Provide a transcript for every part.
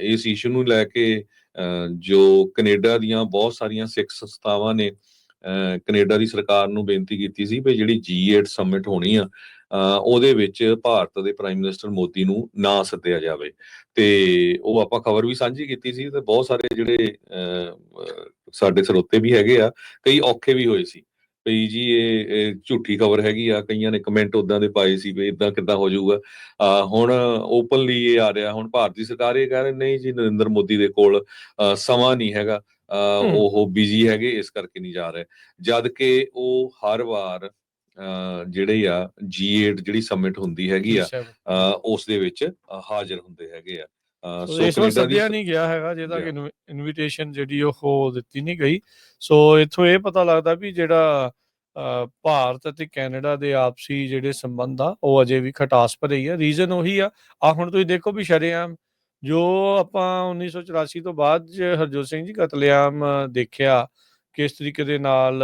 ਇਸ ਇਸ਼ੂ ਨੂੰ ਲੈ ਕੇ ਅ, ਜੋ ਕੈਨੇਡਾ ਦੀਆਂ ਬਹੁਤ ਸਾਰੀਆਂ ਸਿੱਖ ਸੰਸਥਾਵਾਂ ਨੇ ਅ, ਕੈਨੇਡਾ ਦੀ ਸਰਕਾਰ ਨੂੰ ਬੇਨਤੀ ਕੀਤੀ ਸੀ ਵੀ ਜਿਹੜੀ G8 ਸਮਿਟ ਹੋਣੀ ਆ ਉਹਦੇ ਵਿੱਚ ਭਾਰਤ ਦੇ ਪ੍ਰਾਈਮ ਮਿਨਿਸਟਰ ਮੋਦੀ ਨੂੰ ਨਾ ਸੱਦਿਆ ਜਾਵੇ। ਤੇ ਉਹ ਆਪਾਂ ਖਬਰ ਵੀ ਸਾਂਝੀ ਕੀਤੀ ਸੀ ਤੇ ਬਹੁਤ ਸਾਰੇ ਜਿਹੜੇ ਅ, ਸਾਡੇ ਸਰੋਤੇ ਵੀ ਹੈਗੇ ਆ ਕਈ ਔਖੇ ਵੀ ਹੋਏ ਸੀ। ਵੀ ਜੀ ਇਹ ਝੂਠੀ ਖਬਰ ਹੈਗੀ ਆ ਕਈਆਂ ਨੇ ਕਮੈਂਟ ਉਦਾਂ ਦੇ ਪਾਏ ਸੀ ਵੀ ਇਦਾਂ ਕਿੱਦਾਂ ਹੋ ਜਾਊਗਾ। ਹੁਣ ਓਪਨਲੀ ਇਹ ਆ ਰਿਹਾ ਹੁਣ ਭਾਰਤੀ ਸਰਕਾਰ ਇਹ ਕਹਿ ਰਹੀ ਨਹੀਂ ਜੀ ਨਰਿੰਦਰ ਮੋਦੀ ਦੇ ਕੋਲ ਸਮਾਂ ਨਹੀਂ ਹੈਗਾ। ਉਹ ਬਿਜ਼ੀ ਹੈਗੇ ਇਸ ਕਰਕੇ ਨਹੀਂ ਜਾ ਰਹੇ। ਜਦ ਕਿ ਉਹ ਹਰ ਵਾਰ ਜਿਹੜੇ ਆ G8 ਜਿਹੜੀ ਸਮਿਟ ਹੁੰਦੀ ਹੈਗੀ ਆ ਉਸ ਦੇ ਵਿੱਚ ਹਾਜ਼ਰ ਹੁੰਦੇ ਹੈਗੇ ਆ। ਸੋ ਇਸ ਵਾਰ ਸੱਦਿਆ ਨਹੀਂ ਗਿਆ ਹੈਗਾ ਜਿਹਦਾ ਕਿ. ਇਨਵੀਟੇਸ਼ਨ ਜਿਹੜੀ ਉਹ ਦਿੱਤੀ ਨਹੀਂ ਗਈ। ਸੋ ਇੱਥੋਂ ਇਹ ਪਤਾ ਲੱਗਦਾ ਵੀ ਜਿਹੜਾ ਭਾਰਤ ਅਤੇ ਕੈਨੇਡਾ ਦੇ ਆਪਸੀ ਜਿਹੜੇ ਸੰਬੰਧ ਆ ਉਹ ਅਜੇ ਵੀ ਖਟਾਸ ਭਰੇ ਹੀ ਆ। ਰੀਜ਼ਨ ਉਹੀ ਆ। ਆ ਹੁਣ ਤੁਸੀਂ ਦੇਖੋ ਵੀ ਸ਼ਰੇਆਮ ਜੋ ਆਪਾਂ 1984 ਤੋਂ ਬਾਅਦ ਹਰਜੋਤ ਸਿੰਘ ਜੀ ਕਤਲੇਆਮ ਦੇਖਿਆ ਕਿਸ ਤਰੀਕੇ ਦੇ ਨਾਲ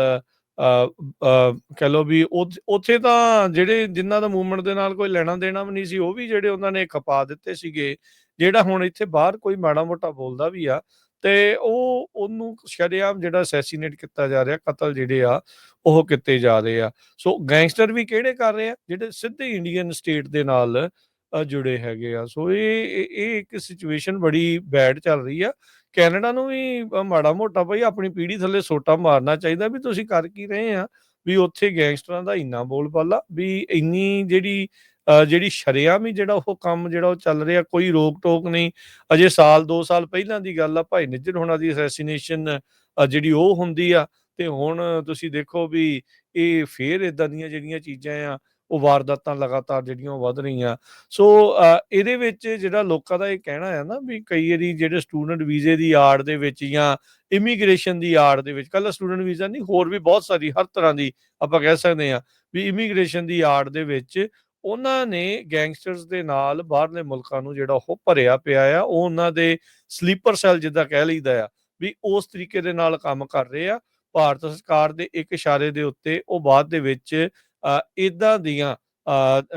ਕਹਿ ਲਓ ਵੀ ਉਥ- ਉੱਥੇ ਤਾਂ ਜਿਹੜੇ ਜਿਨ੍ਹਾਂ ਦਾ ਮੂਵਮੈਂਟ ਦੇ ਨਾਲ ਕੋਈ ਲੈਣਾ ਦੇਣਾ ਵੀ ਨਹੀਂ ਸੀ ਉਹ ਵੀ ਜਿਹੜੇ ਉਹਨਾਂ ਨੇ ਖਪਾ ਦਿੱਤੇ ਸੀਗੇ। ਜਿਹੜਾ ਹੁਣ ਇੱਥੇ ਬਾਹਰ ਕੋਈ ਮਾੜਾ ਮੋਟਾ ਬੋਲਦਾ ਵੀ ਆ, ਤੇ ਉਹ ਉਹਨੂੰ ਸ਼ਰੇਆਮ ਜਿਹੜਾ ਅਸੈਸੀਨੇਟ ਕੀਤਾ ਜਾ ਰਿਹਾ, ਕਤਲ ਜਿਹੜੇ ਆ, ਉਹ ਕੀਤੇ ਜਾ ਰਹੇ ਆ। ਸੋ ਗੈਂਗਸਟਰ ਵੀ ਕਿਹੜੇ ਕਰ ਰਹੇ ਆ? ਜਿਹੜੇ ਸਿੱਧੇ ਇੰਡੀਅਨ ਸਟੇਟ ਦੇ ਨਾਲ ਜੁੜੇ ਹੈਗੇ ਆ। ਸੋ ਇਹ ਇਹ ਇੱਕ ਸਿਚੁਏਸ਼ਨ ਬੜੀ ਬੈਡ ਚੱਲ ਰਹੀ ਆ। ਕੈਨੇਡਾ ਨੂੰ ਵੀ ਮਾੜਾ ਮੋਟਾ ਭਾਈ ਆਪਣੀ ਪੀੜ੍ਹੀ ਥੱਲੇ ਸੋਟਾ ਮਾਰਨਾ ਚਾਹੀਦਾ ਵੀ ਤੁਸੀਂ ਕਰ ਕੀ ਰਹੇ ਆ? ਵੀ ਉੱਥੇ ਗੈਂਗਸਟਰਾਂ ਦਾ ਇੰਨਾ ਬੋਲਬਾਲਾ, ਵੀ ਇੰਨੀ ਜਿਹੜੀ ਜਿਹੜੀ ਸ਼ਰੇਆਮ ਹੀ ਜਿਹੜਾ ਉਹ ਕੰਮ ਜਿਹੜਾ ਉਹ ਚੱਲ ਰਿਹਾ ਕੋਈ ਰੋਕ ਟੋਕ ਨਹੀਂ। ਅਜੇ ਸਾਲ 2 ਸਾਲ ਪਹਿਲਾਂ ਦੀ ਗੱਲ ਆ ਭਾਈ ਨਿੱਜਰ ਹੋਣਾ ਦੀ ਅਸੈਸੀਨੇਸ਼ਨ ਜਿਹੜੀ ਉਹ ਹੁੰਦੀ ਆ ਤੇ ਹੁਣ ਤੁਸੀਂ ਦੇਖੋ ਵੀ ਇਹ ਫੇਰ ਇਦਾਂ ਦੀਆਂ ਜਿਹੜੀਆਂ ਚੀਜ਼ਾਂ ਆ ਉਹ ਵਾਰਦਾਤਾਂ ਲਗਾਤਾਰ ਜਿਹੜੀਆਂ ਵੱਧ ਰਹੀਆਂ। ਸੋ ਅ, ਇਹਦੇ ਵਿੱਚ ਜਿਹੜਾ ਲੋਕਾਂ ਦਾ ਇਹ ਕਹਿਣਾ ਹੈ ਨਾ ਵੀ ਕਈ ਵਾਰੀ ਜਿਹੜੇ ਸਟੂਡੈਂਟ ਵੀਜ਼ੇ ਦੀ ਆੜ ਦੇ ਵਿੱਚ ਜਾਂ ਇਮੀਗ੍ਰੇਸ਼ਨ ਦੀ ਆੜ ਦੇ ਵਿੱਚ ਕੱਲਾ ਸਟੂਡੈਂਟ ਵੀਜ਼ਾ ਨਹੀਂ ਹੋਰ ਵੀ ਬਹੁਤ ਸਾਰੀ ਹਰ ਤਰ੍ਹਾਂ ਦੀ ਆਪਾਂ ਕਹਿ ਸਕਦੇ ਆ ਵੀ ਇਮੀਗ੍ਰੇਸ਼ਨ ਦੀ ਆੜ ਦੇ ਵਿੱਚ ਉਹਨਾਂ ਨੇ ਗੈਂਗਸਟਰਸ ਦੇ ਨਾਲ ਬਾਹਰਲੇ ਮੁਲਕਾਂ ਨੂੰ ਜਿਹੜਾ ਉਹ ਭਰਿਆ ਪਿਆ ਆ, ਉਹ ਉਹਨਾਂ ਦੇ ਸਲੀਪਰ ਸੈੱਲ ਜਿੱਦਾਂ ਕਹਿ ਲਈਦਾ ਆ, ਵੀ ਉਸ ਤਰੀਕੇ ਦੇ ਨਾਲ ਕੰਮ ਕਰ ਰਹੇ ਆ। ਭਾਰਤ ਸਰਕਾਰ ਦੇ ਇੱਕ ਇਸ਼ਾਰੇ ਦੇ ਉੱਤੇ ਉਹ ਬਾਅਦ ਦੇ ਵਿੱਚ ਇਦਾਂ ਦੀਆਂ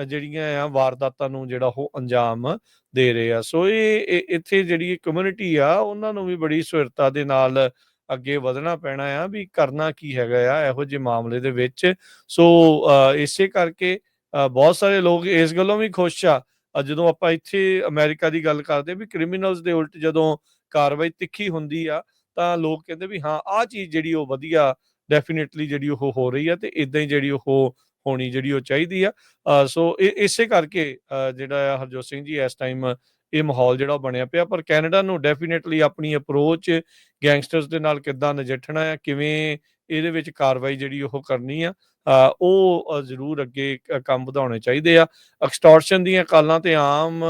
ਜਿਹੜੀਆਂ ਆ ਵਾਰਦਾਤਾਂ ਨੂੰ ਜਿਹੜਾ ਉਹ ਅੰਜਾਮ ਦੇ ਰਹੇ ਆ। ਸੋ ਇਹ ਇੱਥੇ ਜਿਹੜੀ ਕਮਿਊਨਿਟੀ ਆ, ਉਹਨਾਂ ਨੂੰ ਵੀ ਬੜੀ ਸੁਰਤਾ ਦੇ ਨਾਲ ਅੱਗੇ ਵਧਣਾ ਪੈਣਾ ਆ ਵੀ ਕਰਨਾ ਕੀ ਹੈਗਾ ਆ, ਇਹੋ ਜਿਹੇ ਮਾਮਲੇ ਦੇ ਵਿੱਚ। ਸੋ ਇਸੇ ਕਰਕੇ ਬਹੁਤ ਸਾਰੇ ਲੋਕ ਇਸ ਗੱਲੋਂ ਵੀ ਖੁਸ਼ ਆ। ਜਦੋਂ ਆਪਾਂ ਇੱਥੇ ਅਮਰੀਕਾ ਦੀ ਗੱਲ ਕਰਦੇ ਵੀ ਕ੍ਰਿਮੀਨਲਸ ਦੇ ਉਲਟ ਜਦੋਂ ਕਾਰਵਾਈ ਤਿੱਖੀ ਹੁੰਦੀ ਆ, ਤਾਂ ਲੋਕ ਕਹਿੰਦੇ ਵੀ ਹਾਂ, ਆਹ ਚੀਜ਼ ਜਿਹੜੀ ਉਹ ਵਧੀਆ, ਡੈਫੀਨਿਟਲੀ ਜਿਹੜੀ ਉਹ ਹੋ ਰਹੀ ਆ ਤੇ ਇਦਾਂ ਹੀ ਜਿਹੜੀ ਉਹ ਹੋਣੀ ਜਿਹੜੀ ਉਹ ਚਾਹੀਦੀ ਆ। ਸੋ ਇਹ ਇਸੇ ਕਰਕੇ ਜਿਹੜਾ ਆ ਹਰਜੋਤ ਸਿੰਘ ਜੀ ਇਸ ਟਾਈਮ ਇਹ ਮਾਹੌਲ ਜਿਹੜਾ ਬਣਿਆ ਪਿਆ। ਪਰ ਕੈਨੇਡਾ ਨੂੰ ਡੈਫੀਨਿਟਲੀ ਆਪਣੀ ਅਪਰੋਚ ਗੈਂਗਸਟਰਸ ਦੇ ਨਾਲ ਕਿੱਦਾਂ ਨਜਿੱਠਣਾ ਆ ਕਿਵੇਂ ਇਹਦੇ ਵਿੱਚ ਕਾਰਵਾਈ ਜਿਹੜੀ ਉਹ ਕਰਨੀ ਆ ਉਹ ਜ਼ਰੂਰ ਅੱਗੇ ਕੰਮ ਵਧਾਉਣੇ ਚਾਹੀਦੇ ਆ। ਐਕਸਟੋਰਸ਼ਨ ਦੀਆਂ ਕਾਲਾਂ ਤੇ ਆਮ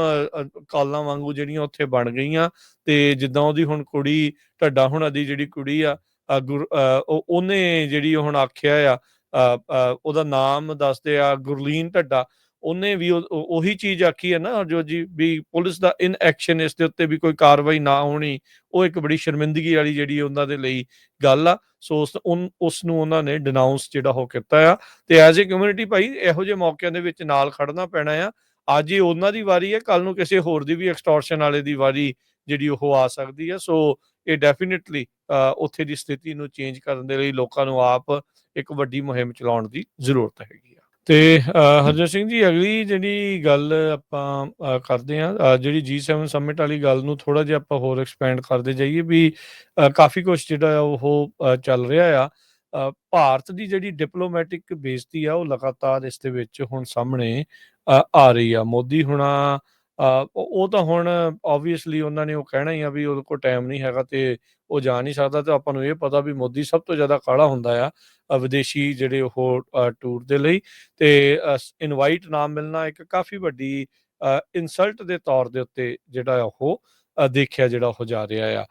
ਕਾਲਾਂ ਵਾਂਗੂ ਜਿਹੜੀਆਂ ਉੱਥੇ ਬਣ ਗਈਆਂ ਤੇ ਜਿੱਦਾਂ ਉਹਦੀ ਹੁਣ ਕੁੜੀ ਢੱਡਾ ਹੁਣਾਂ ਦੀ ਜਿਹੜੀ ਕੁੜੀ ਆ ਗੁਰ- ਅ, ਉਹਨੇ ਜਿਹੜੀ ਹੁਣ ਆਖਿਆ ਆ ਉਹਦਾ ਨਾਮ ਦੱਸਦੇ ਆ, ਗੁਰਲੀਨ ਢੱਡਾ। ਉਹਨੇ ਵੀ ਉਹੀ ਚੀਜ਼ ਆਖੀ ਹੈ ਨਾ, ਜੋ ਜੀ ਵੀ ਪੁਲਿਸ ਦਾ ਇਨ ਐਕਸ਼ਨ ਇਸ ਦੇ ਉੱਤੇ ਵੀ ਕੋਈ ਕਾਰਵਾਈ ਨਾ ਹੋਣੀ, ਉਹ ਇੱਕ ਬੜੀ ਸ਼ਰਮਿੰਦਗੀ ਵਾਲੀ ਜਿਹੜੀ ਉਹਨਾਂ ਦੇ ਲਈ ਗੱਲ ਆ। ਸੋ ਉਸ ਉਸ ਨੂੰ ਉਹਨਾਂ ਨੇ ਡਿਨਾਉਂਸ ਜਿਹੜਾ ਉਹ ਕੀਤਾ ਆ। ਤੇ ਐਜ਼ ਅ ਕਮਿਊਨਿਟੀ ਭਾਈ, ਇਹੋ ਜਿਹੇ ਮੌਕਿਆਂ ਦੇ ਵਿੱਚ ਨਾਲ ਖੜਨਾ ਪੈਣਾ ਆ। ਅੱਜ ਹੀ ਉਹਨਾਂ ਦੀ ਵਾਰੀ ਹੈ ਕੱਲ ਨੂੰ ਕਿਸੇ ਹੋਰ ਦੀ ਵੀ ਐਕਸਟੋਰਸ਼ਨ ਵਾਲੇ ਦੀ ਵਾਰੀ ਜਿਹੜੀ ਉਹ ਆ ਸਕਦੀ ਹੈ। ਸੋ ਇਹ ਡੈਫੀਨਿਟਲੀ ਉੱਥੇ ਦੀ ਸਥਿਤੀ ਨੂੰ ਚੇਂਜ ਕਰਨ ਦੇ ਲਈ ਲੋਕਾਂ ਨੂੰ ਆਪ ਇੱਕ ਵੱਡੀ ਮੁਹਿੰਮ ਚਲਾਉਣ ਦੀ ਜ਼ਰੂਰਤ ਹੈਗੀ ਆ। ਤੇ ਅ, ਹਰਜੋਤ ਸਿੰਘ ਜੀ ਅਗਲੀ ਜਿਹੜੀ ਗੱਲ ਆਪਾਂ ਕਰਦੇ ਆ ਜਿਹੜੀ G7 ਸਮਿਟ ਵਾਲੀ ਗੱਲ ਨੂੰ ਥੋੜਾ ਜਿਹਾ ਆਪਾਂ ਹੋਰ ਐਕਸਪੈਂਡ ਕਰਦੇ ਜਾਈਏ ਵੀ ਕਾਫੀ ਕੁਝ ਜਿਹੜਾ ਉਹ ਚੱਲ ਰਿਹਾ ਆ। ਭਾਰਤ ਦੀ ਜਿਹੜੀ ਡਿਪਲੋਮੈਟਿਕ ਬੇਇੱਜ਼ਤੀ ਆ ਉਹ ਲਗਾਤਾਰ ਇਸ ਦੇ ਵਿੱਚ ਹੁਣ ਸਾਹਮਣੇ ਆ ਰਹੀ ਆ। ਮੋਦੀ ਹੁਣਾ ਉਹ ਤਾਂ ਹੁਣ ਆਬਵੀਅਸਲੀ ਉਹਨਾਂ ਨੇ ਉਹ ਕਹਿਣਾ ਹੀ ਆ ਵੀ ਉਹਦੇ ਕੋਲ ਟਾਈਮ ਨਹੀਂ ਹੈਗਾ ਤੇ ਉਹ ਜਾ ਨਹੀਂ ਸਕਦਾ ਤੇ ਆਪਾਂ ਨੂੰ ਇਹ ਪਤਾ ਵੀ ਮੋਦੀ ਸਭ ਤੋਂ ਜ਼ਿਆਦਾ ਕਾਲਾ ਹੁੰਦਾ ਆ ਵਿਦੇਸ਼ੀ ਜਿਹੜੇ ਉਹ ਟੂਰ ਦੇ ਲਈ ਤੇ ਇਨਵਾਈਟ ਨਾ ਮਿਲਣਾ ਇੱਕ ਕਾਫੀ ਵੱਡੀ ਇਨਸਲਟ ਦੇ ਤੌਰ ਦੇ ਉੱਤੇ ਜਿਹੜਾ ਆ ਉਹ ਦੇਖਿਆ ਜਿਹੜਾ ਉਹ ਜਾ ਰਿਹਾ ਆ।